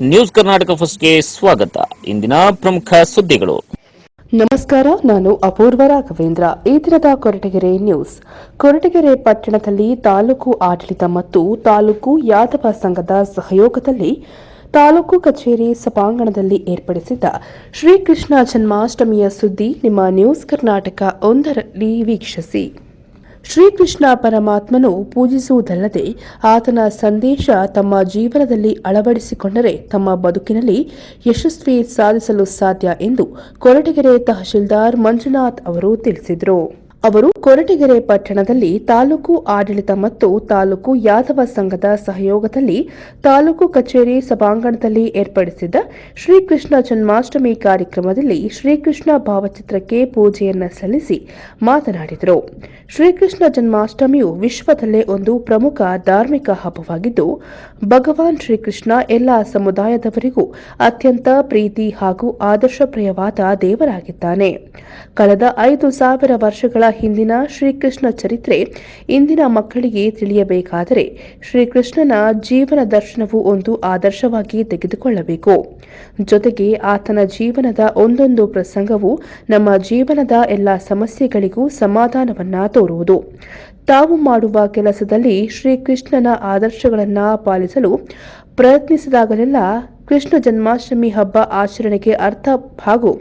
News Karnataka ಫಸ್ಟ್ಗೆ ಸ್ವಾಗತ. ಇಂದಿನ ಪ್ರಮುಖ ಸುದ್ದಿಗಳು. ನಮಸ್ಕಾರ, ನಾನು ಅಪೂರ್ವ ರಾಘವೇಂದ್ರ. ಈ ದಿನದ ಕೊರಟಗೆರೆ ನ್ಯೂಸ್. ಕೊರಟಗೆರೆ ಪಟ್ಟಣದಲ್ಲಿ ತಾಲೂಕು ಆಡಳಿತ ಮತ್ತು ತಾಲೂಕು ಯಾದವ ಸಂಘದ ಸಹಯೋಗದಲ್ಲಿ ತಾಲೂಕು ಕಚೇರಿ ಸಭಾಂಗಣದಲ್ಲಿ ಏರ್ಪಡಿಸಿದ್ದ ಶ್ರೀಕೃಷ್ಣ ಜನ್ಮಾಷ್ಟಮಿಯ ಸುದ್ದಿ ನಿಮ್ಮ ನ್ಯೂಸ್ ಕರ್ನಾಟಕ ಒಂದರಲ್ಲಿ ವೀಕ್ಷಿಸಿ. ಶ್ರೀಕೃಷ್ಣ ಪರಮಾತ್ಮನು ಪೂಜಿಸುವುದಲ್ಲದೆ ಆತನ ಸಂದೇಶ ತಮ್ಮ ಜೀವನದಲ್ಲಿ ಅಳವಡಿಸಿಕೊಂಡರೆ ತಮ್ಮ ಬದುಕಿನಲ್ಲಿ ಯಶಸ್ವಿ ಸಾಧಿಸಲು ಸಾಧ್ಯ ಎಂದು ಕೊರಟಗೆರೆ ತಹಶೀಲ್ದಾರ್ ಮಂಜುನಾಥ್ ಅವರು ತಿಳಿಸಿದರು. ಅವರು ಕೊರಟಗೆರೆ ಪಟ್ಟಣದಲ್ಲಿ ತಾಲೂಕು ಆಡಳಿತ ಮತ್ತು ತಾಲೂಕು ಯಾದವ ಸಂಘದ ಸಹಯೋಗದಲ್ಲಿ ತಾಲೂಕು ಕಚೇರಿ ಸಭಾಂಗಣದಲ್ಲಿ ಏರ್ಪಡಿಸಿದ್ದ ಶ್ರೀಕೃಷ್ಣ ಜನ್ಮಾಷ್ಟಮಿ ಕಾರ್ಯಕ್ರಮದಲ್ಲಿ ಶ್ರೀಕೃಷ್ಣ ಭಾವಚಿತ್ರಕ್ಕೆ ಪೂಜೆಯನ್ನ ಸಲ್ಲಿಸಿ ಮಾತನಾಡಿದರು. ಶ್ರೀಕೃಷ್ಣ ಜನ್ಮಾಷ್ಟಮಿಯು ವಿಶ್ವದಲ್ಲೇ ಒಂದು ಪ್ರಮುಖ ಧಾರ್ಮಿಕ ಹಬ್ಬವಾಗಿದ್ದು, ಭಗವಾನ್ ಶ್ರೀಕೃಷ್ಣ ಎಲ್ಲ ಸಮುದಾಯದವರಿಗೂ ಅತ್ಯಂತ ಪ್ರೀತಿ ಹಾಗೂ ಆದರ್ಶಪ್ರಿಯವಾದ ದೇವರಾಗಿದ್ದಾನೆ. ಕಳೆದ ಐದು ಸಾವಿರ ವರ್ಷಗಳ ಹಿಂದಿನ ಶ್ರೀಕೃಷ್ಣ ಚರಿತ್ರೆ ಇಂದಿನ ಮಕ್ಕಳಿಗೆ ತಿಳಿಯಬೇಕಾದರೆ ಶ್ರೀಕೃಷ್ಣನ ಜೀವನ ದರ್ಶನವು ಒಂದು ಆದರ್ಶವಾಗಿ ತೆಗೆದುಕೊಳ್ಳಬೇಕು. ಜೊತೆಗೆ ಆತನ ಜೀವನದ ಒಂದೊಂದು ಪ್ರಸಂಗವು ನಮ್ಮ ಜೀವನದ ಎಲ್ಲ ಸಮಸ್ಯೆಗಳಿಗೂ ಸಮಾಧಾನವನ್ನ ತೋರುವುದು. ತಾವು ಮಾಡುವ ಕೆಲಸದಲ್ಲಿ ಶ್ರೀಕೃಷ್ಣನ ಆದರ್ಶಗಳನ್ನ ಪಾಲಿಸಲು ಪ್ರಯತ್ನಿಸಿದಾಗಲೆಲ್ಲ ಕೃಷ್ಣ ಜನ್ಮಾಷ್ಟಮಿ ಹಬ್ಬ ಆಚರಣೆಗೆ ಅರ್ಥ ಹಾಗೂ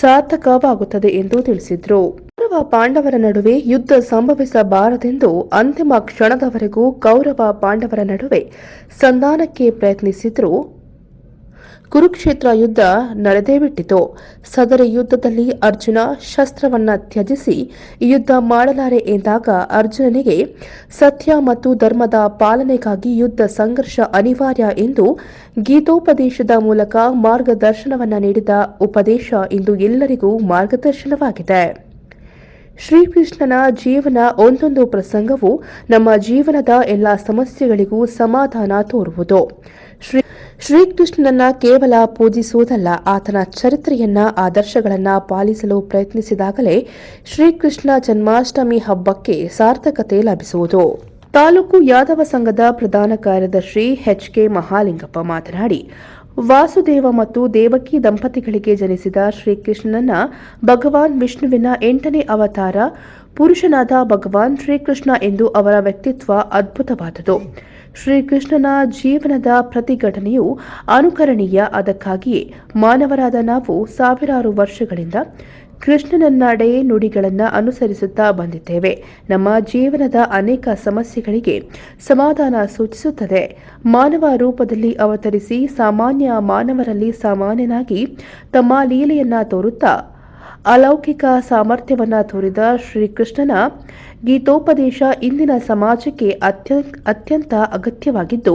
ಸಾರ್ಥಕವಾಗುತ್ತದೆ ಎಂದು ತಿಳಿಸಿದರು. ಪಾಂಡವರ ನಡುವೆ ಯುದ್ಧ ಸಂಭವಿಸಬಾರದೆಂದು ಅಂತಿಮ ಕ್ಷಣದವರೆಗೂ ಕೌರವ ಪಾಂಡವರ ನಡುವೆ ಸಂಧಾನಕ್ಕೆ ಪ್ರಯತ್ನಿಸಿದ್ರು. ಕುರುಕ್ಷೇತ್ರ ಯುದ್ಧ ನಡೆದೇ ಬಿಟ್ಟಿತು. ಸದರಿ ಯುದ್ಧದಲ್ಲಿ ಅರ್ಜುನ ಶಸ್ತ್ರವನ್ನ ತ್ಯಜಿಸಿ ಯುದ್ಧ ಮಾಡಲಾರೆ ಎಂದಾಗ ಅರ್ಜುನನಿಗೆ ಸತ್ಯ ಮತ್ತು ಧರ್ಮದ ಪಾಲನೆಗಾಗಿ ಯುದ್ಧ ಸಂಘರ್ಷ ಅನಿವಾರ್ಯ ಎಂದು ಗೀತೋಪದೇಶದ ಮೂಲಕ ಮಾರ್ಗದರ್ಶನವನ್ನ ನೀಡಿದ ಉಪದೇಶ ಇಂದು ಎಲ್ಲರಿಗೂ ಮಾರ್ಗದರ್ಶನವಾಗಿದೆ. ಶ್ರೀಕೃಷ್ಣನ ಜೀವನ ಒಂದೊಂದು ಪ್ರಸಂಗವು ನಮ್ಮ ಜೀವನದ ಎಲ್ಲ ಸಮಸ್ಯೆಗಳಿಗೂ ಸಮಾಧಾನ ತೋರುವುದು. ಶ್ರೀ, ಶ್ರೀಕೃಷ್ಣನನ್ನ ಕೇವಲ ಪೂಜಿಸುವುದಲ್ಲ, ಆತನ ಚರಿತ್ರೆಯನ್ನ, ಆದರ್ಶಗಳನ್ನ ಪಾಲಿಸಲು ಪ್ರಯತ್ನಿಸಿದಾಗಲೇ ಶ್ರೀಕೃಷ್ಣ ಜನ್ಮಾಷ್ಟಮಿ ಹಬ್ಬಕ್ಕೆ ಸಾರ್ಥಕತೆ ಲಭಿಸುವುದು. ತಾಲೂಕು ಯಾದವ ಸಂಘದ ಪ್ರಧಾನ ಕಾರ್ಯದರ್ಶಿ ಎಚ್ ಕೆ ಮಹಾಲಿಂಗಪ್ಪ ಮಾತನಾಡಿ ವಾಸುದೇವ ಮತ್ತು ದೇವಕಿ ದಂಪತಿಗಳಿಗೆ ಜನಿಸಿದ ಶ್ರೀಕೃಷ್ಣನ ಭಗವಾನ್ ವಿಷ್ಣುವಿನ ಎಂಟನೇ ಅವತಾರ ಪುರುಷನಾದ ಭಗವಾನ್ ಶ್ರೀಕೃಷ್ಣ ಎಂದು ಅವರ ವ್ಯಕ್ತಿತ್ವ ಅದ್ಭುತವಾದುದು. ಶ್ರೀಕೃಷ್ಣನ ಜೀವನದ ಪ್ರತಿಘಟನೆಯು ಅನುಕರಣೀಯ. ಅದಕ್ಕಾಗಿಯೇ ಮಾನವರಾದ ನಾವು ಸಾವಿರಾರು ವರ್ಷಗಳಿಂದ ಕೃಷ್ಣನನ್ನಡೆ ನಡೆ ನುಡಿಗಳನ್ನು ಅನುಸರಿಸುತ್ತಾ ಬಂದಿದ್ದೇವೆ. ನಮ್ಮ ಜೀವನದ ಅನೇಕ ಸಮಸ್ಯೆಗಳಿಗೆ ಸಮಾಧಾನ ಸೂಚಿಸುತ್ತದೆ. ಮಾನವ ರೂಪದಲ್ಲಿ ಅವತರಿಸಿ ಸಾಮಾನ್ಯ ಮಾನವರಲ್ಲಿ ಸಾಮಾನ್ಯನಾಗಿ ತಮ್ಮ ಲೀಲೆಯನ್ನ ತೋರುತ್ತಾ ಅಲೌಕಿಕ ಸಾಮರ್ಥ್ಯವನ್ನು ತೋರಿದ ಶ್ರೀಕೃಷ್ಣನ ಗೀತೋಪದೇಶ ಇಂದಿನ ಸಮಾಜಕ್ಕೆ ಅತ್ಯ, ಅತ್ಯಂತ ಅಗತ್ಯವಾಗಿದ್ದು,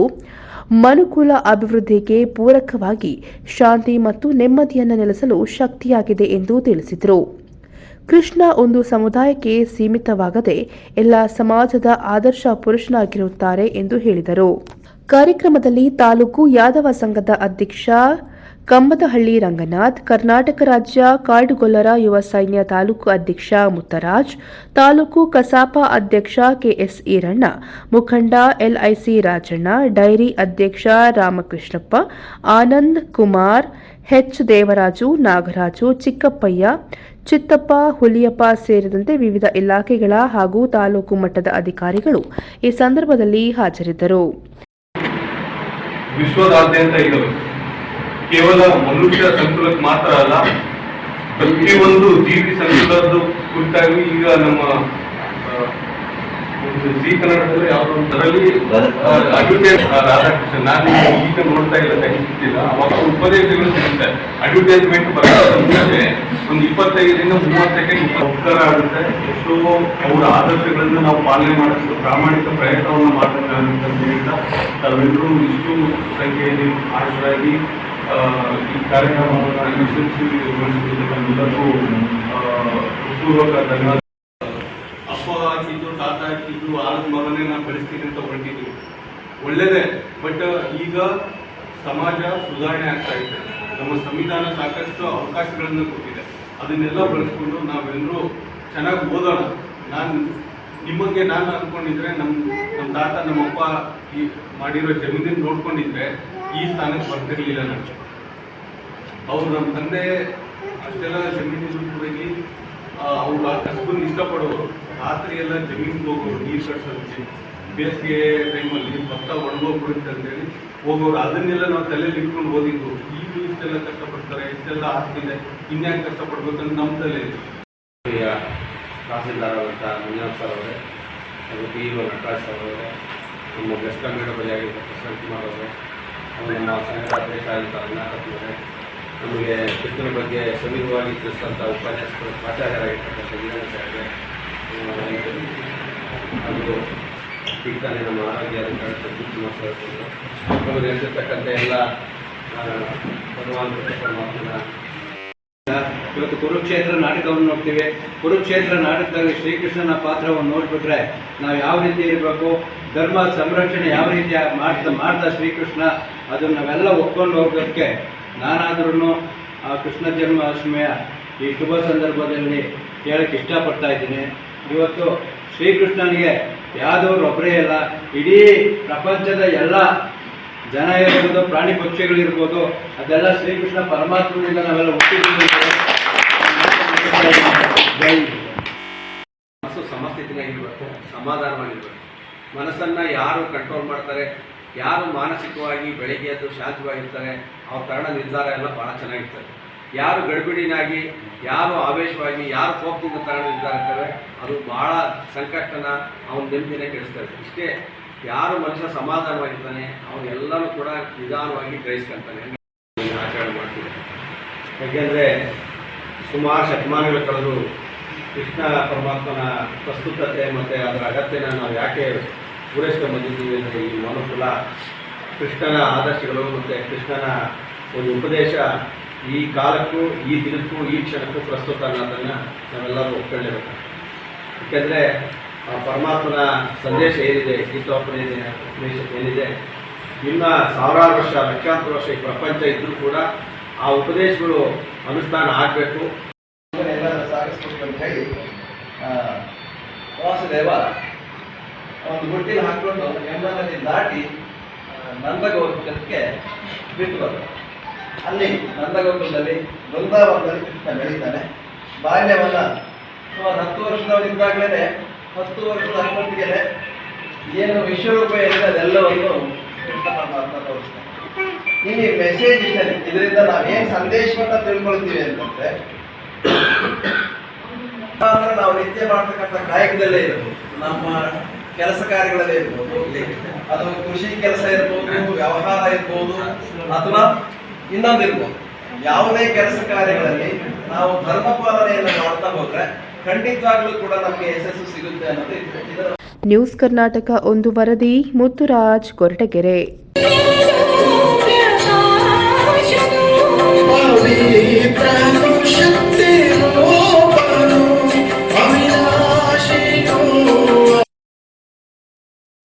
ಮನುಕುಲ ಅಭಿವೃದ್ಧಿಗೆ ಪೂರಕವಾಗಿ ಶಾಂತಿ ಮತ್ತು ನೆಮ್ಮದಿಯನ್ನು ನೆಲೆಸಲು ಶಕ್ತಿಯಾಗಿದೆ ಎಂದು ತಿಳಿಸಿದರು. ಕೃಷ್ಣ ಒಂದು ಸಮುದಾಯಕ್ಕೆ ಸೀಮಿತವಾಗದೆ ಎಲ್ಲ ಸಮಾಜದ ಆದರ್ಶ ಪುರುಷನಾಗಿರುತ್ತಾರೆ ಎಂದು ಹೇಳಿದರು. ಕಾರ್ಯಕ್ರಮದಲ್ಲಿ ತಾಲೂಕು ಯಾದವ ಸಂಘದ ಅಧ್ಯಕ್ಷ ಕಂಬದಹಳ್ಳಿ ರಂಗನಾಥ್, ಕರ್ನಾಟಕ ರಾಜ್ಯ ಕಾಡುಗೊಲ್ಲರ ಯುವ ಸೈನ್ಯ ತಾಲೂಕು ಅಧ್ಯಕ್ಷ ಮುತ್ತರಾಜ್, ತಾಲೂಕು ಕಸಾಪ ಅಧ್ಯಕ್ಷ ಕೆಎಸ್ ಈರಣ್ಣ, ಮುಖಂಡ ಎಲ್ಐಸಿ ರಾಜಣ್ಣ, ಡೈರಿ ಅಧ್ಯಕ್ಷ ರಾಮಕೃಷ್ಣಪ್ಪ, ಆನಂದ್ ಕುಮಾರ್, ಎಚ್ ದೇವರಾಜು, ನಾಗರಾಜು, ಚಿಕ್ಕಪ್ಪಯ್ಯ, ಚಿತ್ತಪ್ಪ, ಹುಲಿಯಪ್ಪ ಸೇರಿದಂತೆ ವಿವಿಧ ಇಲಾಖೆಗಳ ಹಾಗೂ ತಾಲೂಕು ಮಟ್ಟದ ಅಧಿಕಾರಿಗಳು ಈ ಸಂದರ್ಭದಲ್ಲಿ ಹಾಜರಿದ್ದರು. ಕೇವಲ ಮನುಷ್ಯ ಸಂಕುಲಕ್ಕೆ ಮಾತ್ರ ಅಲ್ಲ, ಪ್ರತಿಯೊಂದು ಜೀವಿ ಸಂಕುಲದ ಕುರಿತಾಗಿ ಈಗ ನಮ್ಮ ಒಂದು ಜಿ ಕನ್ನಡದಲ್ಲಿ ಯಾವುದೋ ಒಂದರಲ್ಲಿ ಅಡ್ವರ್ಟೈಸ್ ರಾಧಾಕೃಷ್ಣ ನಾನು ಈಗ ನೋಡ್ತಾ ಇಲ್ಲ ತೆಗಿಸ್ತಿಲ್ಲ ಅವಾಗ ಉಪದೇಶಗಳು ಸಿಗುತ್ತೆ. ಅಡ್ವರ್ಟೈಸ್ಮೆಂಟ್ ಮುಂಚೆ ಒಂದು ಇಪ್ಪತ್ತೈದರಿಂದ ಮೂವತ್ತು ಸೆಕೆಂಡ್ ಉಪಕಾರ ಆಗುತ್ತೆ. ಎಷ್ಟೋ ಅವರ ಆದರ್ಶಗಳನ್ನು ನಾವು ಪಾಲನೆ ಮಾಡೋದು ಪ್ರಾಮಾಣಿಕ ಪ್ರಯತ್ನವನ್ನು ಮಾಡಬೇಕು ಅಂತ ಹೇಳ್ತಾ ತಾವೆಲ್ಲರೂ ಇಷ್ಟು ಸಂಖ್ಯೆಯಲ್ಲಿ ಹಾಜರಾಗಿ ಈ ಕಾರ್ಯಕ್ರಮವನ್ನು ಧನ್ಯವಾದ ಅಪ್ಪ ಆಗಿದ್ದು ತಾತ ಆಗಿದ್ದು ಆದ ಮಗನೇ ನಾನು ಬೆಳೆಸ್ತೀನಿ ಅಂತ ಹೊರಟಿದ್ವಿ ಒಳ್ಳೇದೇ ಬಟ್ ಈಗ ಸಮಾಜ ಸುಧಾರಣೆ ಆಗ್ತಾ ಇದೆ ನಮ್ಮ ಸಂವಿಧಾನ ಸಾಕಷ್ಟು ಅವಕಾಶಗಳನ್ನು ಕೊಟ್ಟಿದೆ ಅದನ್ನೆಲ್ಲ ಬಳಸ್ಕೊಂಡು ನಾವೆಲ್ಲರೂ ಚೆನ್ನಾಗಿ ಓದೋಣ ನಾನು ನಿಮಗೆ ನಾನು ಅಂದ್ಕೊಂಡಿದ್ರೆ ನಮ್ಮ ನಮ್ಮ ತಾತ ನಮ್ಮಪ್ಪ ಈ ಮಾಡಿರೋ ಜಮೀನಿನ ನೋಡ್ಕೊಂಡಿದ್ರೆ ಈ ಸ್ಥಾನಕ್ಕೆ ಬರ್ತಿರ್ಲಿಲ್ಲ ನನಗೆ ಅವ್ರು ನಮ್ಮ ತಂದೆ ಅಷ್ಟೆಲ್ಲ ಜಮೀನು ಹೋಗಿ ಅವ್ರು ಆ ಕಸಬನ್ನು ಇಷ್ಟಪಡೋರು. ರಾತ್ರಿ ಎಲ್ಲ ಜಮೀನಿಗೆ ಹೋಗೋರು, ನೀರು ಕಟ್ಸೋದಕ್ಕೆ. ಬೇಸಿಗೆ ಟೈಮಲ್ಲಿ ಭತ್ತ ಒಣಗೋಗ್ಬಿಡುತ್ತೆ ಅಂತೇಳಿ ಹೋಗೋರು. ಅದನ್ನೆಲ್ಲ ನಾವು ತಲೆಯಲ್ಲಿ ಇಟ್ಕೊಂಡು ಓದಿದ್ದು. ಈಗ ಇಷ್ಟೆಲ್ಲ ಕಷ್ಟಪಡ್ತಾರೆ, ಇಷ್ಟೆಲ್ಲ ಆಗ್ತಿದೆ ಇನ್ಯಾಕೆ ಕಷ್ಟಪಡ್ಬೇಕಂತ ನಮ್ಮ ತಲೆ ತಹಸೀಲ್ದಾರ್ ಅವರಂತ ಮಂಜುನಾಥ್ ಸರ್ ಅವರೇ, ಹಾಗೂ ಪಿ ಇ ನಟರಾಜ್ ಸರ್ ಅವರೇ, ನಮ್ಮ ಬೆಸ್ಕಾಂ ಬಲಿಯಾಗಿದ್ದ ಪ್ರಶಾಂತ್ ಕುಮಾರ್ ಅವರೇ ನಮ್ಮ ಅವರೇ ನಮಗೆ ಕೃಷ್ಣನ ಬಗ್ಗೆ ಸಮೀಪವಾಗಿ ತಿಳಿಸಿದಂಥ ಉಪನ್ಯಾಸಕರು ಪ್ರಾಚಾರ್ಯರಾಗಿರ್ತಕ್ಕಂಥ ವೀರಣ್ಣ ಅದು ಹಾಗೂ ಈಗ ತಾನೇ ನಮ್ಮ ಆರೋಗ್ಯ ಅಧಿಕಾರಿ ನಡೆಸಿರ್ತಕ್ಕಂಥ ಎಲ್ಲ ಇವತ್ತು ಕುರುಕ್ಷೇತ್ರ ನಾಟಕವನ್ನು ನೋಡ್ತೀವಿ. ಕುರುಕ್ಷೇತ್ರ ನಾಟಕದಲ್ಲಿ ಶ್ರೀಕೃಷ್ಣನ ಪಾತ್ರವನ್ನು ನೋಡ್ಬಿಟ್ರೆ ನಾವು ಯಾವ ರೀತಿ ಇರಬೇಕು, ಧರ್ಮ ಸಂರಕ್ಷಣೆ ಯಾವ ರೀತಿ ಮಾಡ್ತಾ ಮಾಡ್ತಾ ಶ್ರೀಕೃಷ್ಣ ಅದನ್ನು ನಾವೆಲ್ಲ ಒಪ್ಕೊಂಡು ಹೋಗೋದಕ್ಕೆ ನಾನಾದ್ರೂ ಆ ಕೃಷ್ಣ ಜನ್ಮಾಷ್ಟಮಿಯ ಈ ಶುಭ ಸಂದರ್ಭದಲ್ಲಿ ಹೇಳಕ್ಕೆ ಇಷ್ಟಪಡ್ತಾ ಇದ್ದೀನಿ. ಇವತ್ತು ಶ್ರೀಕೃಷ್ಣನಿಗೆ ಯಾವುದೋ ಒಬ್ಬರೇ ಇಲ್ಲ. ಇಡೀ ಪ್ರಪಂಚದ ಎಲ್ಲ ಜನ ಇರ್ಬೋದು, ಪ್ರಾಣಿ ಪಕ್ಷಿಗಳಿರ್ಬೋದು, ಅದೆಲ್ಲ ಶ್ರೀಕೃಷ್ಣ ಪರಮಾತ್ಮನಿಂದ ನಾವೆಲ್ಲ ಹುಟ್ಟಿದ್ದೀವಿ. ಮನಸ್ಸು ಸಮಸ್ಥಿತಿನಾಗಿರ್ಬೇಕು ಸಮಾಧಾನವಾಗಿರ್ಬೇಕು. ಮನಸ್ಸನ್ನು ಯಾರು ಕಂಟ್ರೋಲ್ ಮಾಡ್ತಾರೆ? ಯಾರು ಮಾನಸಿಕವಾಗಿ ಬೆಳಗ್ಗೆ ಎದ್ದು ಶಾಂತವಾಗಿರ್ತಾರೆ, ಅವ್ರ ತರಣ ನಿರ್ಧಾರ ಎಲ್ಲ ಭಾಳ ಚೆನ್ನಾಗಿರ್ತದೆ. ಯಾರು ಗಡಿಬಿಡಿನಾಗಿ, ಯಾರು ಆವೇಶವಾಗಿ, ಯಾರು ಕೋಪದಿಂದ ತಗೊಂಡು ನಿರ್ಧಾರ ಇರ್ತಾರೆ ಅದು ಭಾಳ ಸಂಕಷ್ಟನ ಅವನ ನೆಮ್ಮದಿನೇ ಕೆಡಿಸ್ತದೆ. ಇಷ್ಟೇ, ಯಾರು ಮನುಷ್ಯ ಸಮಾಧಾನವಾಗಿರ್ತಾನೆ, ಅವನು ಎಲ್ಲರೂ ಕೂಡ ನಿಧಾನವಾಗಿ ಗ್ರಹಿಸ್ಕೊಂತಾನೆ. ಆಚರಣೆ ಮಾಡ್ತೀವಿ. ಯಾಕೆಂದರೆ, ಸುಮಾರು ಶತಮಾನಗಳ ಕಳೆದು ಕೃಷ್ಣ ಪರಮಾತ್ಮನ ಪ್ರಸ್ತುತತೆ ಮತ್ತು ಅದರ ಅಗತ್ಯನ ನಾವು ಯಾಕೆ ಪೂರೈಸ್ಕೊಂಡು ಬಂದಿದ್ದೀವಿ ಈ ಮನುಕುಲ ಕೃಷ್ಣನ ಆದರ್ಶಗಳು ಮತ್ತು ಕೃಷ್ಣನ ಒಂದು ಉಪದೇಶ ಈ ಕಾಲಕ್ಕೂ ಈ ದಿನಕ್ಕೂ ಈ ಕ್ಷಣಕ್ಕೂ ಪ್ರಸ್ತುತ ಅನ್ನೋದನ್ನು ನಾವೆಲ್ಲರೂ ಒಪ್ಕೊಳ್ಳೇಬೇಕು. ಯಾಕೆಂದರೆ ಪರಮಾತ್ಮನ ಸಂದೇಶ ಏನಿದೆ ಗೀತೋಪದೇಶ ಉಪದೇಶ ಏನಿದೆ ಇನ್ನು ಸಾವಿರಾರು ವರ್ಷ ಲಕ್ಷಾಂತರ ವರ್ಷ ಈ ಪ್ರಪಂಚ ಇದ್ದರೂ ಕೂಡ ಆ ಉಪದೇಶಗಳು ಅನುಷ್ಠಾನ ಆಗಬೇಕು. ಸಾಗಿಸ್ಬೇಕು ಅಂತ ಹೇಳಿ ಆ, ವಾಸುದೇವ ಒಂದು ಗುಟ್ಟಿನ ಹಾಕೊಂಡು ಯಮುನಾ ನದಿ ದಾಟಿ ನಂದಗೋಕುಲಕ್ಕೆ ಬಿಟ್ಟು ಬಂದ. ಅಲ್ಲಿ ನಂದಗೋಕುಲದಲ್ಲಿ ಬೃಂದಾವನದಲ್ಲಿ ಕೃಷ್ಣ ಬೆಳೀತಾನೆ. ಬಾಲ್ಯವನ್ನ ಸುಮಾರು ಹತ್ತು ವರ್ಷದವರಿದ್ದಾಗಲೇ ಹತ್ತು ವರ್ಷದ ಅಷ್ಟೊತ್ತಿಗೆ ಏನು ವಿಶ್ವರೂಪ ಏನಿದೆ ಅದೆಲ್ಲವನ್ನು ಕೃಷ್ಣ ಪರಮಾತ್ಮ ತೋರಿಸ್ತಾನೆ. ಇಲ್ಲಿ ಮೆಸೇಜ್ ಇದೆ ಇದರಿಂದ ನಾವೇನು ಸಂದೇಶವನ್ನ ತಿಳ್ಕೊಳ್ತೀವಿ ಅಂತಂದ್ರೆ ನಾವು ನಿತ್ಯ ಮಾಡ್ತಕ್ಕಂಥ ಕಾಯಕದಲ್ಲೇ ಇರ್ಬೋದು. ನಮ್ಮ ಕೆಲಸ ಕಾರ್ಯಗಳಲ್ಲೇ ಇರ್ಬೋದು ಅದು ಕೃಷಿ ಕೆಲಸ ಇರ್ಬೋದು ವ್ಯವಹಾರ ಇರ್ಬೋದು ಅಥವಾ ಇನ್ನೊಂದು ಇರ್ಬೋದು. ಯಾವುದೇ ಕೆಲಸ ಕಾರ್ಯಗಳಲ್ಲಿ ನಾವು ಧರ್ಮಪಾಲನೆಯನ್ನು ಮಾಡ್ತಾ ಹೋದ್ರೆ ಖಂಡಿತವಾಗ್ಲೂ ಕೂಡ ನಮಗೆ ಯಶಸ್ಸು ಸಿಗುತ್ತೆ ಅನ್ನೋದು ನ್ಯೂಸ್ ಕರ್ನಾಟಕ ಒಂದು ವರದಿ ಮುತ್ತುರಾಜ್ ಕೊರಟಗೆರೆ. ಪ್ರಾಣ